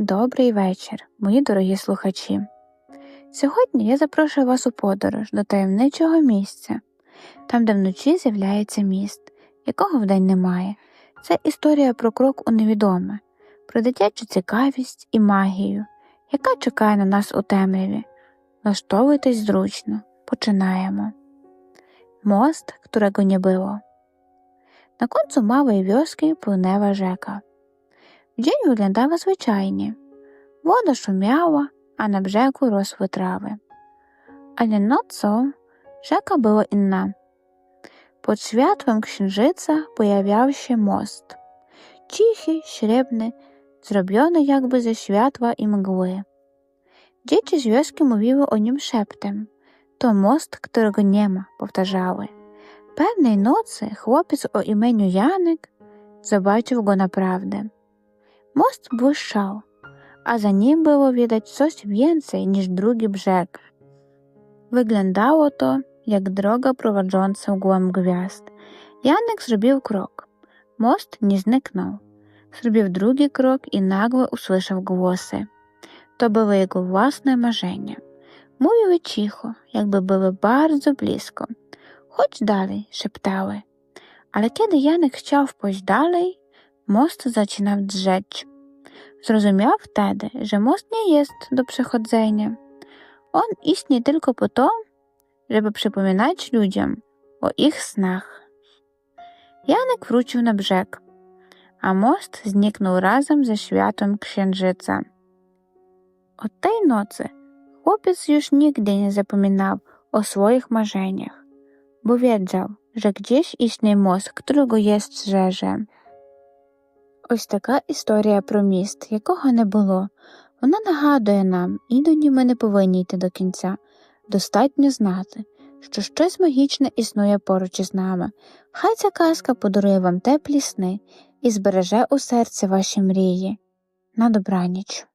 Добрий вечір, мої дорогі слухачі. Сьогодні я запрошую вас у подорож до таємничого місця, там, де вночі з'являється міст, якого вдень немає. Це історія про крок у невідоме, про дитячу цікавість і магію, яка чекає на нас у темряві. Влаштовуйтесь зручно, починаємо. Мост, którego nie było. Na końcu małej wioski płynęła. Dzień wyglądał zwyczajnie. Woda szumiała, a na brzegu rosły trawy. Ale nocą rzeka była inna. Pod światłem księżyca pojawiał się most. Cichy, średni, zrobiony jakby ze światła i mgły. Dzieci z wioski mówiły o nim szeptem. To most, którego nie ma, powtarzały. Pewnej nocy chłopiec o imieniu Janek zobaczył go naprawdę. Most błyszczał, a za nim było widać coś więcej niż drugi brzeg. Wyglądało to jak droga prowadząca w głąb gwiazd. Janek zrobił krok. Most nie zniknął. Zrobił drugi krok i nagle usłyszał głosy. To były jego własne marzenia. Mówiły cicho, jakby były bardzo blisko. Chodź dalej, szeptały. Ale kiedy Janek chciał pójść dalej, most zaczynał drzeć. Zrozumiał wtedy, że most nie jest do przechodzenia. On istnieje tylko po to, żeby przypominać ludziom o ich snach. Janek wrócił na brzeg, a most zniknął razem ze światłem księżyca. Od tej nocy chłopiec już nigdy nie zapominał o swoich marzeniach, bo wiedział, że gdzieś istnieje most, którego jest strzeże. Ось така історія про міст, якого не було. Вона нагадує нам, іноді ми не повинні йти до кінця. Достатньо знати, що щось магічне існує поруч із нами. Хай ця казка подарує вам теплі сни і збереже у серці ваші мрії. На добраніч.